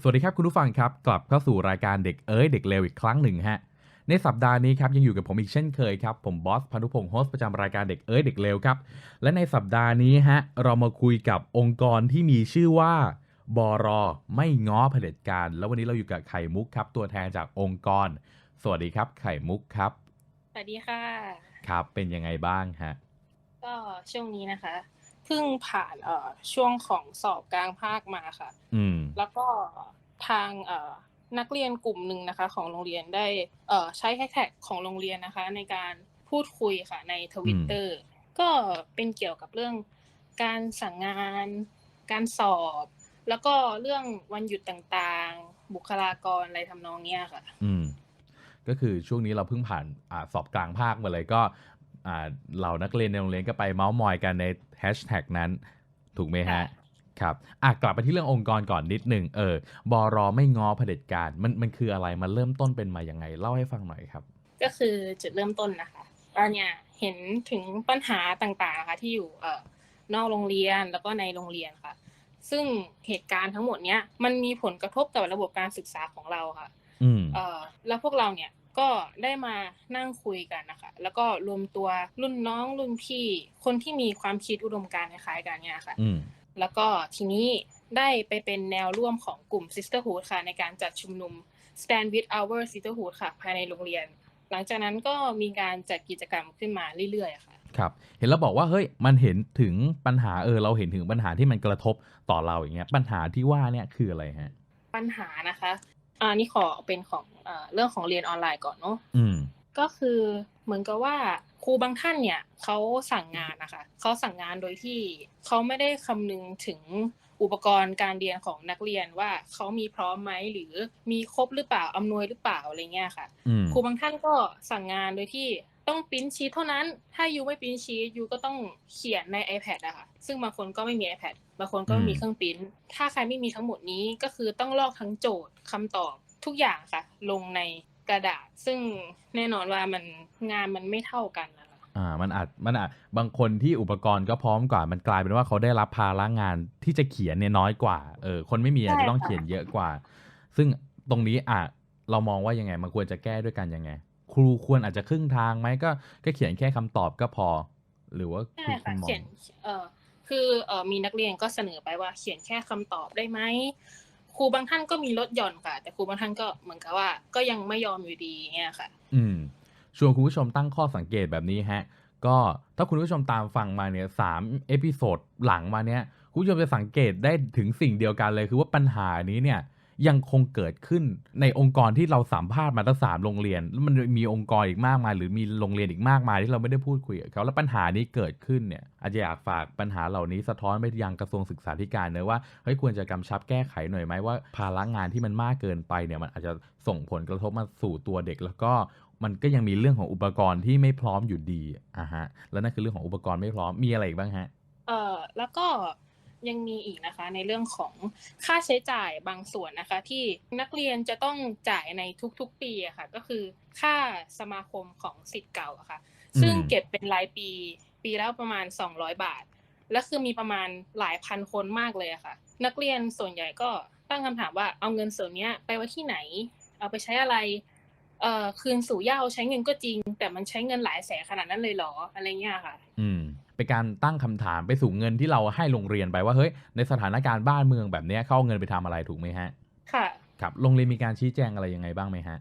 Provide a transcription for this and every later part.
สวัสดีครับคุณผู้ฟังครับ กลับเข้าสู่รายการเด็กเอ้ยเด็กเลวอีกครั้งหนึ่งฮะในสัปดาห์นี้ครับยังอยู่กับผมอีกเช่นเคยครับ ผมบอสพันธุพงศ์โฮสต์ประจำรายการเด็กเอ้ยเด็กเลวครับ และในสัปดาห์นี้ฮะเรามาคุยกับองค์กรที่มีชื่อว่าบอรอไม่ง้อเผด็จการ แล้ววันนี้เราอยู่กับไข่มุกครับ ตัวแทนจากองค์กร สวัสดีครับ ไข่มุกครับ สวัสดีค่ะ ครับเป็นยังไงบ้างฮะก็ช่วงนี้นะคะเพิ่งผ่านเอ่อช่วงของสอบกลางภาคมาค่ะ อืม แล้วก็ทางเอ่อนักเรียนกลุ่มหนึ่งนะคะ ของโรงเรียนได้เอ่อใช้แฮชแท็กของโรงเรียนนะคะ ในการพูดคุยค่ะในทวิตเตอร์ก็เป็นเกี่ยวกับเรื่องการสั่งงาน การสอบ แล้วก็เรื่องวันหยุดต่างๆ บุคลากรอะไรทำนองเนี้ยค่ะ อืม ก็คือช่วงนี้เราเพิ่งผ่านอาสอบกลางภาคมาเลยก็อ่า เหล่านักเรียนในโรงเรียนก็ไปเมาส์มอยกันในแฮชแท็กนั้น ถูกไหมฮะครับอะกลับไปที่เรื่ององค์กรก่อนนิดหนึ่งเออบอรอไม่งอเผด็จการมันมันคืออะไรมันเริ่มต้นเป็นมาอย่างไง เล่าให้ฟังหน่อยครับ ก็คือจุดเริ่มต้นนะคะตอนเนี้ยเห็นถึงปัญหาต่างๆนะคะที่อยู่เอ่อนอกโรงเรียนแล้วก็ในโรงเรียนค่ะ ซึ่งเหตุการณ์ทั้งหมดเนี้ยมันมีผลกระทบกับระบบการศึกษาของเราค่ะอืมเอ่อแล้วพวกเราเนี่ย ก็ได้มานั่งคุยกันนะคะ แล้วก็รวมตัวรุ่นน้องรุ่นพี่ คนที่มีความคิดอุดมการณ์คล้ายๆกันเนี่ยค่ะอืมแล้วก็ทีนี้ได้ไปเป็นแนวร่วมของกลุ่ม Sisterhood ค่ะ ในการจัดชุมนุม Stand with Our Sisterhood ค่ะ ภายในโรงเรียน หลังจากนั้นก็มีการจัดกิจกรรมขึ้นมาเรื่อยๆค่ะครับเห็นแล้วบอกว่าเฮ้ยมันเห็นถึงปัญหาเออเราเห็นถึงปัญหาที่มันกระทบต่อเราอย่างเงี้ยปัญหาที่ว่าเนี่ยคืออะไรฮะปัญหานะคะ อ่านี่ขอเป็นของเอ่อเรื่องของเรียนออนไลน์ก่อนเนาะอืมก็คือเหมือนกับว่าครูบางท่านเนี่ยเขาสั่งงานนะคะเขาสั่งงานโดยที่เขาไม่ได้คำนึงถึงอุปกรณ์การเรียนของนักเรียนว่าเขามีพร้อมไหมหรือมีครบหรือเปล่าอำนวยหรือเปล่าอะไรเงี้ยค่ะอืมครูบางท่านก็สั่งงานโดยที่ ต้องปริ้นชีทเท่านั้น ถ้ายูไม่ปริ้นชีทยูก็ต้องเขียนใน iPad อะค่ะ ซึ่งบางคนก็ไม่มี iPad บางคนก็ไม่มีเครื่องปริ้น ถ้าใครไม่มีทั้งหมดนี้ก็คือต้องลอกทั้งโจทย์คำตอบทุกอย่างค่ะ ลงในกระดาษ ซึ่งแน่นอนว่ามันงานมันไม่เท่ากันนะคะอ่ามันอาจมันอาจบางคนที่อุปกรณ์ก็พร้อมกว่ามันกลายเป็นว่าเขาได้รับภาระงานที่จะเขียนเนี่ยน้อยกว่าเออคนไม่มีอาจจะต้องเขียนเยอะกว่า ซึ่งตรงนี้อะเรามองว่ายังไงมันควรจะแก้ด้วยกันยังไงค รูควรอาจจะครึ่งทางไหมก็ก็เขียนแค่คำตอบก็พอ หรือว่าใช่คุณคุค่ะณมอเขียงนเอ่อคือเอ่อมีนักเรียนก็เสนอไปว่าเขียนแค่คำตอบได้ไหมครูบางท่านก็มีลดหย่อนค่ะ แต่ครูบางท่านก็เหมือนกับว่า ก็ยังไม่ยอมอยู่ดีเงี้ยค่ะ อืมชวนคุณผู้ชมตั้งข้อสังเกตแบบนี้ฮะ ก็ถ้าคุณผู้ชมตามฟังมาเนี่ยสามเอพิโซดหลังมาเนี่ยคุณผู้ชมจะสังเกตได้ถึงสิ่งเดียวกันเลยคือว่าปัญหานี้เนี่ย ยังคงเกิดขึ้นในองค์กรที่เราสัมภาษณ์มาตั้งสามโรงเรียนแล้วมันมีองค์กรอีกมากมาย หรือมีโรงเรียนอีกมากมายที่เราไม่ได้พูดคุยกับเขาแล้วปัญหานี้เกิดขึ้นเนี่ยอาจจะอยากฝากปัญหาเหล่านี้สะท้อนไปยังกระทรวงศึกษาธิการเนะว่าเฮ้ยควรจะกำชับแก้ไขหน่อยไหมว่าภาระงานที่มันมากเกินไปเนี่ยมันอาจจะส่งผลกระทบมาสู่ตัวเด็กแล้วก็มันก็ยังมีเรื่องของอุปกรณ์ที่ไม่พร้อมอยู่ดีอะฮะ แล้วนั่นคือเรื่องของอุปกรณ์ไม่พร้อม มีอะไรอีกบ้างฮะ เอ่อ แล้วก็ ยังมีอีกนะคะ ในเรื่องของค่าใช้จ่ายบางส่วนนะคะ ที่นักเรียนจะต้องจ่ายในทุกๆปีอะค่ะ ก็คือค่าสมาคมของสิทธิ์เก่าอะค่ะ ซึ่งเก็บเป็นรายปี ปีแล้วประมาณ 200 บาท และคือมีประมาณหลายพันคนมากเลยอะค่ะ นักเรียนส่วนใหญ่ก็ตั้งคำถามว่าเอาเงินส่วนนี้ไปไว้ที่ไหน เอาไปใช้อะไรเอ่อคืนสู่เย้าใช้เงินก็จริง แต่มันใช้เงินหลายแสนขนาดนั้นเลยเหรออะไรเงี้ยค่ะ อืม เป็นการตั้งคำถามไปสู่เงินที่เราให้โรงเรียนไปว่าเฮ้ยในสถานการณ์บ้านเมืองแบบเนี้ยเขาเอาเงินไปทำอะไรถูกไหมฮะ ค่ะ ครับโรงเรียนมีการชี้แจงอะไรยังไงบ้างไหมฮะ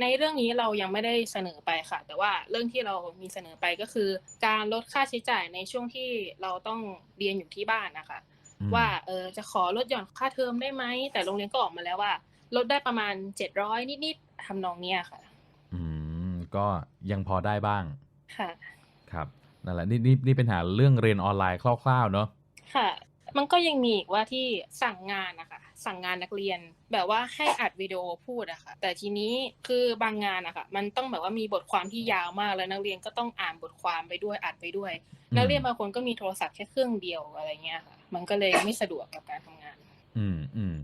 ในเรื่องนี้เรายังไม่ได้เสนอไปค่ะ แต่ว่าเรื่องที่เรามีเสนอไปก็คือ การลดค่าใช้จ่ายในช่วงที่เราต้องเรียนอยู่ที่บ้านนะคะอืมว่าเออจะขอลดหย่อนค่าเทอมได้ไหมแต่โรงเรียนก็ออกมาแล้วว่า ลดได้ประมาณเจ็ดร้อยนิดๆทำนองเนี้ยค่ะ อืมก็ยังพอได้บ้างค่ะครับ นั่นแหละนี่นี่นี่เป็นหาเรื่องเรียนออนไลน์คร่าวๆเนอะค่ะ มันก็ยังมีอีกว่าที่สั่งงานนะคะสั่งงานนักเรียนแบบว่าให้อัดวิดีโอพูดอะค่ะ แต่ทีนี้คือบางงานอะค่ะ มันต้องแบบว่ามีบทความที่ยาวมากแล้วนักเรียนก็ต้องอ่านบทความไปด้วยอัดไปด้วย นักเรียนบางคนก็มีโทรศัพท์แค่เครื่องเดียวอะไรเงี้ยค่ะ มันก็เลยไม่สะดวกกับการทำงาน อืมอืม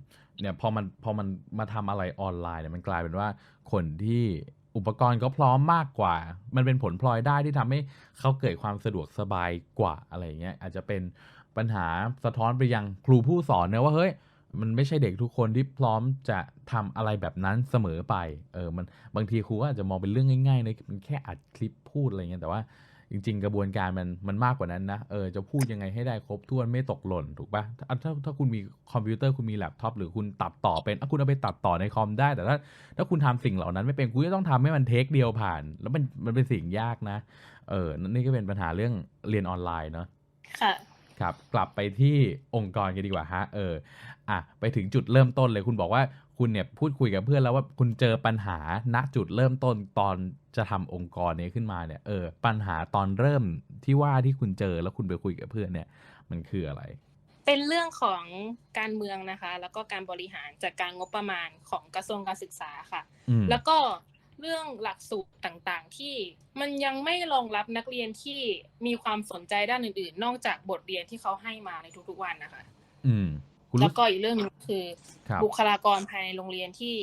เนี่ยพอมันพอมันมาทำอะไรออนไลน์เนี่ยมันกลายเป็นว่าคนที่ อุปกรณ์ก็พร้อมมากกว่า มันเป็นผลพลอยได้ที่ทำให้เขาเกิดความสะดวกสบายกว่าอะไรเงี้ยอาจจะเป็นปัญหาสะท้อนไปยังครูผู้สอนเนอะว่าเฮ้ยมันไม่ใช่เด็กทุกคนที่พร้อมจะทำอะไรแบบนั้นเสมอไป เออ มันบางทีครูอาจจะมองเป็นเรื่องง่ายๆนะมันแค่อัดคลิปพูดอะไรเงี้ย แต่ว่า จริง ๆ กระบวนการมันมันมากกว่านั้นนะเออจะพูดยังไงให้ได้ครบถ้วนไม่ตกหล่นถูกปะถ้าถ้าถ้าคุณมีคอมพิวเตอร์คุณมีแล็ปท็อปหรือคุณตัดต่อเป็นอะคุณเอาไปตัดต่อในคอมได้ แต่ถ้าถ้าคุณทำสิ่งเหล่านั้นไม่เป็นคุณจะต้องทำให้มันเทคเดียวผ่าน แล้วมันมันเป็นสิ่งยากนะ เออนี่ก็เป็นปัญหาเรื่องเรียนออนไลน์เนาะค่ะครับกลับไปที่องค์กรกันดีกว่าฮะเอออะไปถึงจุดเริ่มต้นเลยคุณบอกว่า คุณเนี่ยพูดคุยกับเพื่อนแล้วว่าคุณเจอปัญหาณจุดเริ่มต้นตอนจะทำองค์กรนี้ขึ้นมาเนี่ยเออปัญหาตอนเริ่มที่ว่าที่คุณเจอแล้วคุณไปคุยกับเพื่อนเนี่ย มันคืออะไร เป็นเรื่องของการเมืองนะคะ แล้วก็การบริหารจัดการงบประมาณของกระทรวงการศึกษาค่ะอืมแล้วก็เรื่องหลักสูตรต่างๆ ที่มันยังไม่รองรับนักเรียนที่มีความสนใจด้านอื่น ๆ นอกจากบทเรียนที่เขาให้มาในทุกๆวันนะคะ อืมคุณ แล้รู้วก็อีกเรื่องหนึงคือครับบุคลากรภายในโรงเรียนที่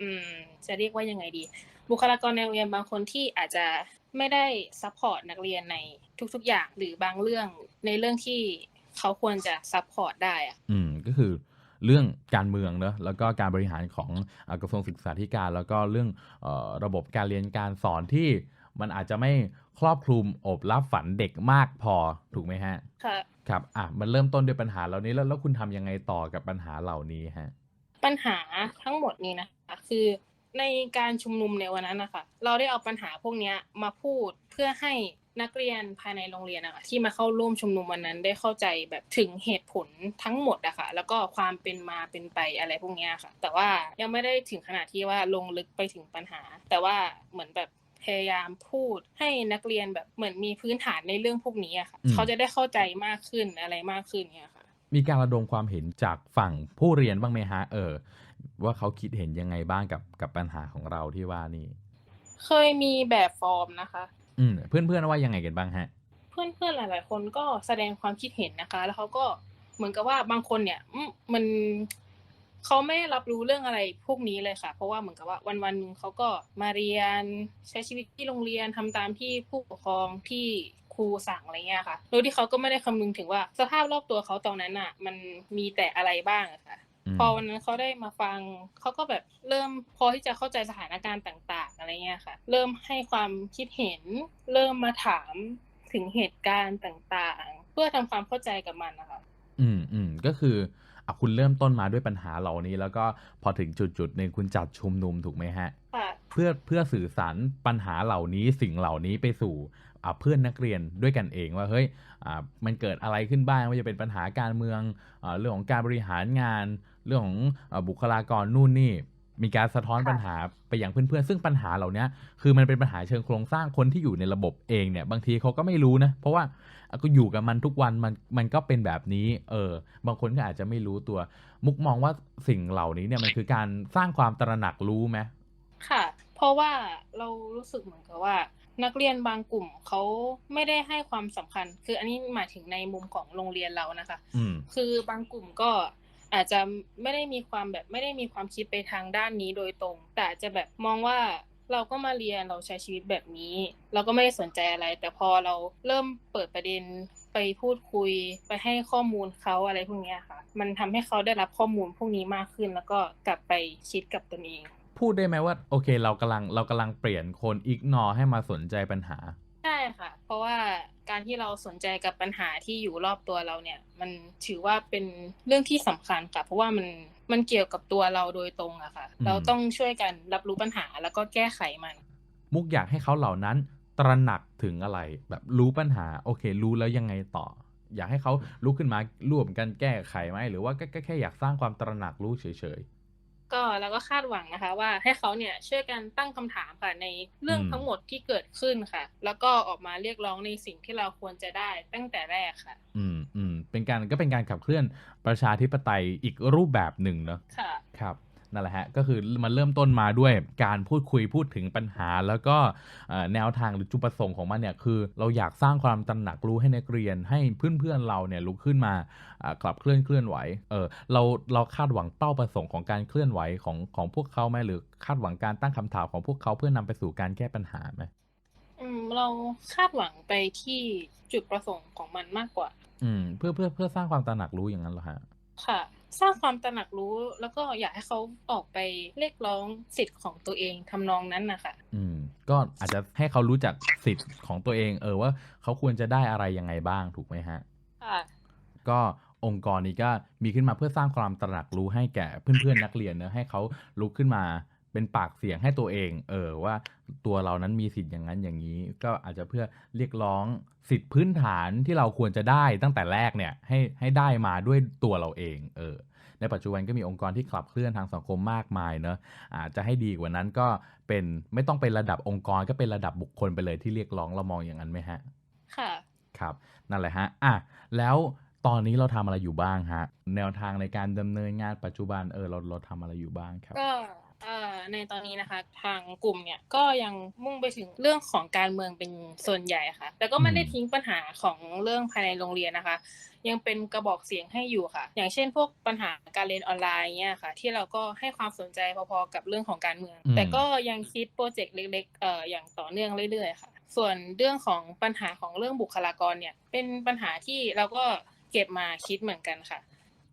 อืม จะเรียกว่ายังไงดี บุคลากรในโรงเรียนบางคนที่อาจจะไม่ได้ซัพพอร์ตนักเรียนในทุก ๆ อย่างหรือบางเรื่องในเรื่องที่เขาควรจะซัพพอร์ตได้อะอืมก็คือเรื่องการเมืองเนอะแล้วก็การบริหารของเอ่อกระทรวงศึกษาธิการ แล้วก็เรื่องเออระบบการเรียนการสอนที่มันอาจจะไม่ครอบคลุมโอบรับฝันเด็กมากพอถูกไหมฮะ ค่ะ ครับอะมันเริ่มต้นด้วยปัญหาเหล่านี้แล้วแล้วคุณทำยังไงต่อกับปัญหาเหล่านี้ฮะปัญหาทั้งหมดนี้นะคะคือในการชุมนุมในวันนั้นนะคะเราได้เอาปัญหาพวกนี้มาพูดเพื่อให้นักเรียนภายในโรงเรียนนะคะที่มาเข้าร่วมชุมนุมวันนั้นได้เข้าใจแบบถึงเหตุผลทั้งหมดอะค่ะแล้วก็ความเป็นมาเป็นไปอะไรพวกนี้ค่ะ แต่ว่ายังไม่ได้ถึงขนาดที่ว่าลงลึกไปถึงปัญหา แต่ว่าเหมือนแบบ พยายามพูดให้นักเรียนแบบเหมือนมีพื้นฐานในเรื่องพวกนี้อะค่ะอืมเขาจะได้เข้าใจมากขึ้นอะไรมากขึ้นเนี่ยค่ะ มีการระดมความเห็นจากฝั่งผู้เรียนบ้างไหมฮะ เออ ว่าเขาคิดเห็นยังไงบ้างกับกับปัญหาของเราที่ว่านี่ เคยมีแบบฟอร์มนะคะ อืมเพื่อนเพื่อนๆว่ายังไงกันบ้างฮะ เพื่อนๆหลาย ๆ คนก็แสดงความคิดเห็นนะคะ แล้วเขาก็เหมือนกับว่าบางคนเนี่ยอืมมัน เขาไม่ได้รับรู้เรื่องอะไรพวกนี้เลยค่ะ เพราะว่าเหมือนกับว่าวันวันๆหนึ่งเขาก็มาเรียนใช้ชีวิตที่โรงเรียนทำตามที่ผู้ปกครองที่ครูสั่งอะไรเงี้ยค่ะ โดยที่เขาก็ไม่ได้คำนึงถึงว่าสภาพรอบตัวเขาตอนนั้นอะ มันมีแต่อะไรบ้างอะค่ะอืมพอวันนั้นเขาได้มาฟังเขาก็แบบเริ่มพอที่จะเข้าใจสถานการณ์ต่าง ๆ อะไรเงี้ยค่ะ เริ่มให้ความคิดเห็น เริ่มมาถามถึงเหตุการณ์ต่างๆ เพื่อทำความเข้าใจกับมันนะคะ อืมอืมก็คือ อะคุณเริ่มต้นมาด้วยปัญหาเหล่านี้ แล้วก็พอถึงจุดจุดๆหนึ่งคุณจัดชุมนุมถูกไหมฮะค่ะเพื่อเพื่อสื่อสารปัญหาเหล่านี้สิ่งเหล่านี้ไปสู่อะเพื่อนนักเรียนด้วยกันเองว่าเฮ้ยอ่ามันเกิดอะไรขึ้นบ้างว่าจะเป็นปัญหาการเมืองอาเรื่องของการบริหารงาน เรื่องของอาบุคลากรนู่นนี่ มีการสะท้อนค่ะปัญหาไปอย่างเพื่อนๆ ซึ่งปัญหาเหล่านี้คือมันเป็นปัญหาเชิงโครงสร้างคนที่อยู่ในระบบเองเนี่ย บางทีเขาก็ไม่รู้นะ เพราะว่าอะก็อยู่กับมันทุกวันมันมันก็เป็นแบบนี้ เออ บางคนก็อาจจะไม่รู้ตัว มุกมองว่าสิ่งเหล่านี้เนี่ยมันคือการสร้างความตระหนักรู้ไหมค่ะ เพราะว่าเรารู้สึกเหมือนกับว่า นักเรียนบางกลุ่มเขาไม่ได้ให้ความสำคัญ คืออันนี้หมายถึงในมุมของโรงเรียนเรานะคะอืมคือบางกลุ่มก็ อาจจะไม่ได้มีความแบบไม่ได้มีความคิดไปทางด้านนี้โดยตรง แต่จะแบบมองว่าเราก็มาเรียนเราใช้ชีวิตแบบนี้ เราก็ไม่ได้สนใจอะไร แต่พอเราเริ่มเปิดประเด็นไปพูดคุยไปให้ข้อมูลเขาอะไรพวกนี้ค่ะ มันทำให้เขาได้รับข้อมูลพวกนี้มากขึ้น แล้วก็กลับไปคิดกับตนเอง พูดได้ไหมว่า โอเค เรากำลังเรากำลังเปลี่ยนคนอิกนอให้มาสนใจปัญหา ค่ะ เพราะว่าการที่เราสนใจกับปัญหาที่อยู่รอบตัวเราเนี่ย มันถือว่าเป็นเรื่องที่สำคัญค่ะ เพราะว่ามันมันเกี่ยวกับตัวเราโดยตรงอะค่ะอืมเราต้องช่วยกันรับรู้ปัญหาแล้วก็แก้ไขมัน มุกอยากให้เขาเหล่านั้น ตระหนักถึงอะไร แบบรู้ปัญหา โอเค รู้แล้วยังไงต่อ อยากให้เขาลุกขึ้นมาร่วมกันแก้ไขไหมหรือว่าก็ก็แค่อยากสร้างความตระหนักรู้เฉย ก็แล้วก็คาดหวังนะคะ ว่าให้เขาเนี่ยช่วยกันตั้งคำถามค่ะในเรื่องอืมทั้งหมดที่เกิดขึ้นค่ะ แล้วก็ออกมาเรียกร้องในสิ่งที่เราควรจะได้ตั้งแต่แรกค่ะๆอืมอืมเป็นการก็เป็นการขับเคลื่อนประชาธิปไตยอีกรูปแบบหนึ่งเนอะค่ะครับ นั่นแหละฮะก็คือมันเริ่มต้นมาด้วยการพูดคุยพูดถึงปัญหา แล้วก็เอ่อแนวทางหรือจุดประสงค์ของมันเนี่ยคือเราอยากสร้างความตระหนักรู้ให้นักเรียน ให้เพื่อนๆเราเนี่ยลุกขึ้นมาอ่าขับเคลื่อนเคลื่อนไหวเออเราเราคาดหวังเป้าประสงค์ของการเคลื่อนไหวของของพวกเขาไหมหรือคาดหวังการตั้งคำถามของพวกเขาเพื่อนำไปสู่การแก้ปัญหาไหมอืมเราคาดหวังไปที่จุดประสงค์ของมันมากกว่า อืม เพื่อเพื่อเพื่อสร้างความตระหนักรู้อย่างนั้นเหรอฮะ ค่ะ สร้างความตระหนักรู้ แล้วก็อยากให้เขาออกไปเรียกร้องสิทธิ์ของตัวเองทำนองนั้นน่ะค่ะอืมก็อาจจะให้เขารู้จักสิทธิ์ของตัวเอง เออว่าเขาควรจะได้อะไรยังไงบ้างถูกไหมฮะค่ะก็องค์กรนี้ก็มีขึ้นมาเพื่อสร้างความตระหนักรู้ให้แก่เพื่อนๆนักเรียนเนอะให้เขาลุกขึ้นมา เป็นปากเสียงให้ตัวเอง เออว่าตัวเรานั้นมีสิทธิ์อย่างนั้นอย่างนี้ ก็อาจจะเพื่อเรียกร้องสิทธิ์พื้นฐานที่เราควรจะได้ตั้งแต่แรกเนี่ยให้ให้ได้มาด้วยตัวเราเอง เออ ในปัจจุบันก็มีองค์กรที่ขับเคลื่อนทางสังคมมากมายเนอะอาจจะให้ดีกว่านั้นก็เป็นไม่ต้องเป็นระดับองค์กรก็เป็นระดับบุคคลไปเลยที่เรียกร้องเรามองอย่างนั้นไหมฮะ ค่ะครับนั่นแหละฮะอะแล้วตอนนี้เราทำอะไรอยู่บ้างฮะ แนวทางในการดำเนินงานปัจจุบันเออเราเราทำอะไรอยู่บ้างครับก็เอ่อ ในตอนนี้นะคะ ทางกลุ่มเนี่ยก็ยังมุ่งไปถึงเรื่องของการเมืองเป็นส่วนใหญ่ค่ะแต่ก็ไม่ได้อืมทิ้งปัญหาของเรื่องภายในโรงเรียนนะคะ ยังเป็นกระบอกเสียงให้อยู่ค่ะ อย่างเช่น พวกปัญหาการเรียนออนไลน์เนี่ยค่ะ ที่เราก็ให้ความสนใจพอๆกับเรื่องของการเมืองอืมแต่ก็ยังคิดโปรเจกต์เล็กๆเอ่ออย่างต่อเนื่องเรื่อยๆค่ะ ส่วนเรื่องของปัญหาของเรื่องบุคลากรเนี่ยเป็นปัญหาที่เราก็เก็บมาคิดเหมือนกันค่ะ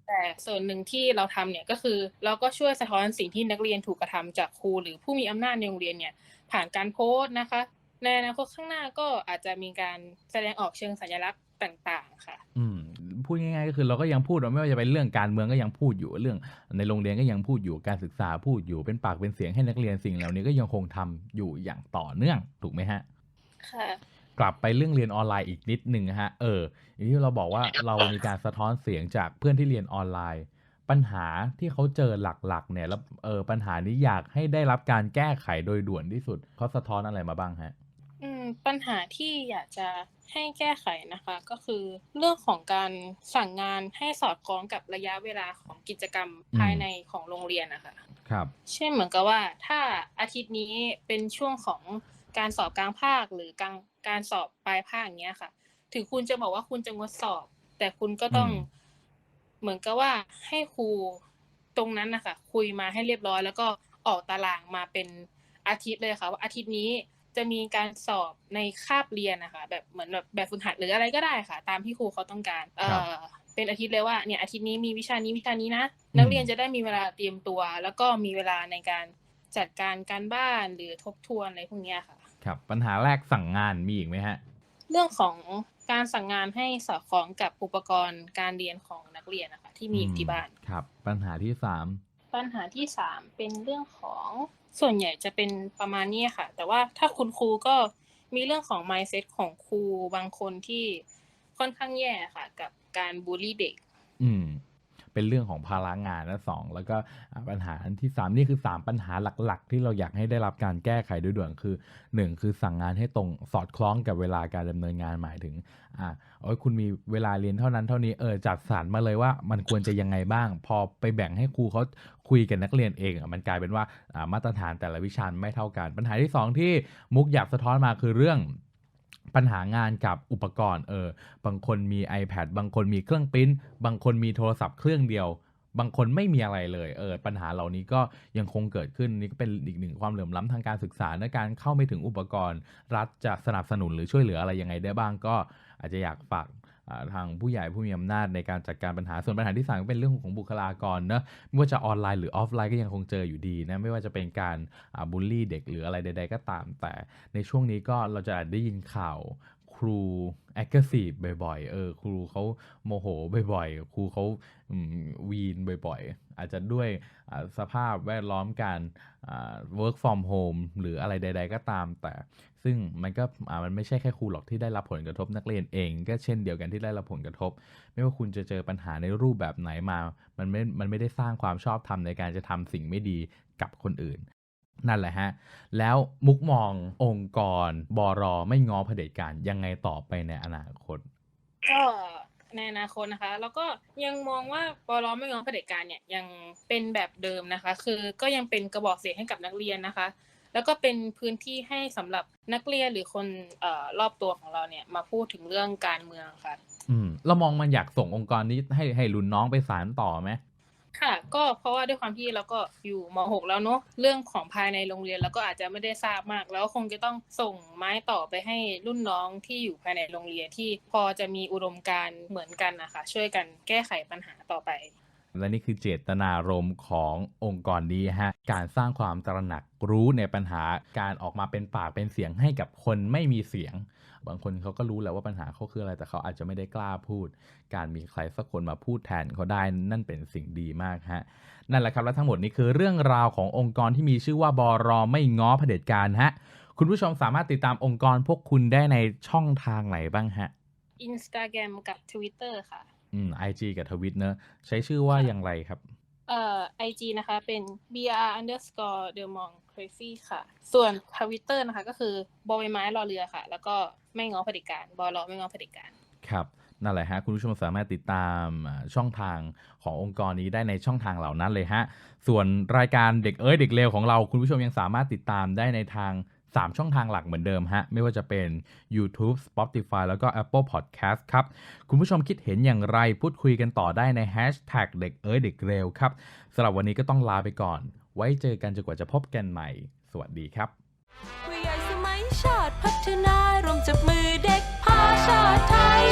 แต่ส่วนหนึ่งที่เราทำเนี่ยก็คือเราก็ช่วยสะท้อนสิ่งที่นักเรียนถูกกระทำจากครูหรือผู้มีอำนาจในโรงเรียนเนี่ยผ่านการโพสต์นะคะในอนาคตข้างหน้าก็อาจจะมีการแสดงออกเชิงสัญลักษณ์ต่างๆค่ะ อืมพูดง่ายๆก็คือเราก็ยังพูดว่าไม่ว่าจะเป็นเรื่องการเมืองก็ยังพูดอยู่เรื่อง ในโรงเรียนก็ยังพูดอยู่การศึกษาพูดอยู่เป็นปากเป็นเสียงให้นักเรียนสิ่งเหล่านี้ก็ยังคงทำอยู่อย่างต่อเนื่องถูกไหมฮะ ค่ะ กลับไปเรื่องเรียนออนไลน์อีกนิดหนึ่งนะฮะ เอออย่างที่เราบอกว่าเรามีการสะท้อนเสียงจากเพื่อนที่เรียนออนไลน์ ปัญหาที่เขาเจอหลักๆ เนี่ยแล้วเออปัญหานี้อยากให้ได้รับการแก้ไขโดยด่วนที่สุดเขาสะท้อนอะไรมาบ้างฮะอืมปัญหาที่อยากจะให้แก้ไขนะคะ ก็คือเรื่องของการสั่งงานให้สอดคล้องกับระยะเวลาของกิจกรรมอืมภายในของโรงเรียนนะคะครับ เช่นเหมือนกับว่าถ้าอาทิตย์นี้เป็นช่วงของการสอบกลางภาคหรือกลาง การสอบปลายภาคอย่างเงี้ยค่ะ ถึงคุณจะบอกว่าคุณจะงดสอบ แต่คุณก็ต้องอืมเหมือนกับว่าให้ครูตรงนั้นนะคะคุยมาให้เรียบร้อย แล้วก็ออกตารางมาเป็นอาทิตย์เลยค่ะ ว่าอาทิตย์นี้จะมีการสอบในคาบเรียนนะคะ แบบเหมือนแบบแบบฝึกหัดหรืออะไรก็ได้ค่ะ ตามที่ครูเขาต้องการ เออเป็นอาทิตย์เลยว่าเนี่ยอาทิตย์นี้มีวิชานี้วิชานี้นะนักเรียนจะได้มีเวลาเตรียมตัว แล้วก็มีเวลาในการจัดการการบ้านหรือทบทวนอะไรพวกเนี้ยค่ะ ครับปัญหาแรกสั่งงานมีอีกไหมฮะ เรื่องของการสั่งงานให้สอดคล้องกับอุปกรณ์การเรียนของนักเรียนนะคะที่มีอยู่ที่บ้าน ครับ ปัญหาที่สามปัญหาที่สามเป็นเรื่องของส่วนใหญ่จะเป็นประมาณนี้ค่ะ แต่ว่าถ้าคุณครูก็มีเรื่องของ mindset ของครูบางคนที่ค่อนข้างแย่ค่ะ กับการบูลลี่เด็ก อืม เป็นเรื่องของภาระงานนะสองแล้วก็ปัญหาที่สามนี่คือสามปัญหาหลักๆ ที่เราอยากให้ได้รับการแก้ไขโดยด่วนคือหนึ่งคือสั่งงานให้ตรงสอดคล้องกับเวลาการดำเนินงานหมายถึงอ่าโอ้ยคุณมีเวลาเรียนเท่านั้นเท่านี้เออจัดสรรมาเลยว่ามันควรจะยังไงบ้าง พอไปแบ่งให้ครูเขาคุยกับนักเรียนเองมันกลายเป็นว่าอ่ามาตรฐานแต่ละวิชาไม่เท่ากัน ปัญหาที่สองที่มุกอยากสะท้อนมาคือเรื่อง ปัญหางานกับอุปกรณ์เออบางคนมี iPad บางคนมีเครื่องปริ้นบางคนมีโทรศัพท์เครื่องเดียว บางคนไม่มีอะไรเลยเออปัญหาเหล่านี้ก็ยังคงเกิดขึ้นนี่ก็เป็นอีกหนึ่งความเหลื่อมล้ำทางการศึกษาในการเข้าไม่ถึงอุปกรณ์ รัฐจะสนับสนุนหรือช่วยเหลืออะไรยังไงได้บ้างก็อาจจะอยากฝาก ทางผู้ใหญ่ผู้มีอำนาจในการจัดการปัญหาส่วนปัญหาที่สามก็เป็นเรื่องของบุคลากรเนะไม่ว่าจะออนไลน์หรือออฟไลน์ก็ยังคงเจออยู่ดีนะไม่ว่าจะเป็นการบูลลี่เด็กหรืออะไรใด ๆ ก็ตาม แต่ในช่วงนี้ก็เราจะได้ยินข่าวครู aggressive บ่อยๆ เออ ครูเขาโมโหบ่อยๆ ครูเขาวีนบ่อยๆ อาจจะด้วยสภาพแวดล้อมการ work from home หรืออะไรใด ๆ ก็ตาม แต่ ซึ่งมันก็มันไม่ใช่แค่ครูหรอกที่ได้รับผลกระทบนักเรียนเอง ก็เช่นเดียวกันที่ได้รับผลกระทบ ไม่ว่าคุณจะเจอปัญหาในรูปแบบไหนมา มันไม่มันไม่ได้สร้างความชอบธรรมในการจะทำสิ่งไม่ดีกับคนอื่น นั่นแหละฮะ แล้วมุกมององค์กรบอรอไม่ง้อเผด็จการยังไงต่อไปในอนาคตก็ในอนาคตนะคะ แล้วก็ยังมองว่าปลไม่ยอมเผด็จการเนี่ยยังเป็นแบบเดิมนะคะ คือก็ยังเป็นกระบอกเสียงให้กับนักเรียนนะคะ แล้วก็เป็นพื้นที่ให้สำหรับนักเรียนหรือคนเอ่อรอบตัวของเราเนี่ยมาพูดถึงเรื่องการเมืองค่ะ อืมเรามองมันอยากส่งองค์กรนี้ให้ให้รุ่นน้องไปสารต่อไหมค่ะ ก็เพราะว่าด้วยความที่เราก็อยู่ม .6 แล้วเนอะเรื่องของภายในโรงเรียนเราก็อาจจะไม่ได้ทราบมาก แล้วคงจะต้องส่งไม้ต่อไปให้รุ่นน้องที่อยู่ภายในโรงเรียนที่พอจะมีอุดมการณ์เหมือนกันนะคะช่วยกันแก้ไขปัญหาต่อไป และนี่คือเจตนารมณ์ขององค์กรนี้ฮะการสร้างความตระหนักรู้ในปัญหาการออกมาเป็นปากเป็นเสียงให้กับคนไม่มีเสียง บางคนเขาก็รู้แล้วว่าปัญหาเขาคืออะไรแต่เขาอาจจะไม่ได้กล้าพูด การมีใครสักคนมาพูดแทนเขาได้นั่นเป็นสิ่งดีมากฮะนั่นแหละครับและทั้งหมดนี้คือเรื่องราวขององค์กรที่มีชื่อว่าบอรอไม่ง้อเผด็จการฮะคุณผู้ชมสามารถติดตามองค์กรพวกคุณได้ในช่องทางไหนบ้างฮะ Instagram กับ Twitter ค่ะ อืม IG กับทวิตเนอะใช้ชื่อว่าอย่างไรครับ เอ่อ IG นะคะ เป็น br underscore the mong crazy ค่ะ ส่วน Twitter นะคะ ก็คือบอใบไม้รอเรือค่ะ แล้วก็ไม่ง้อเผด็จการบอรอไม่ง้อเผด็จการครับนั่นแหละฮะคุณผู้ชมสามารถติดตามอ่าช่องทางขององค์กรนี้ได้ในช่องทางเหล่านั้นเลยฮะ ส่วนรายการเด็กเอ้ยเด็กเลวของเราคุณผู้ชมยังสามารถติดตามได้ในทาง 3 ช่องทางหลักเหมือนเดิมฮะ ไม่ว่าจะเป็น YouTube Spotify แล้วก็ Apple Podcast ครับ คุณผู้ชมคิดเห็นอย่างไรพูดคุยกันต่อได้ใน Hashtag เด็กเอ๋ยเด็กเร็วครับสำหรับวันนี้ก็ต้องลาไปก่อน ไว้เจอกันจนกว่าจะพบกันใหม่ สวัสดีครับผู้ใหญ่สมัยชาติพัฒนารวมจับมือเด็กพาชาติไทย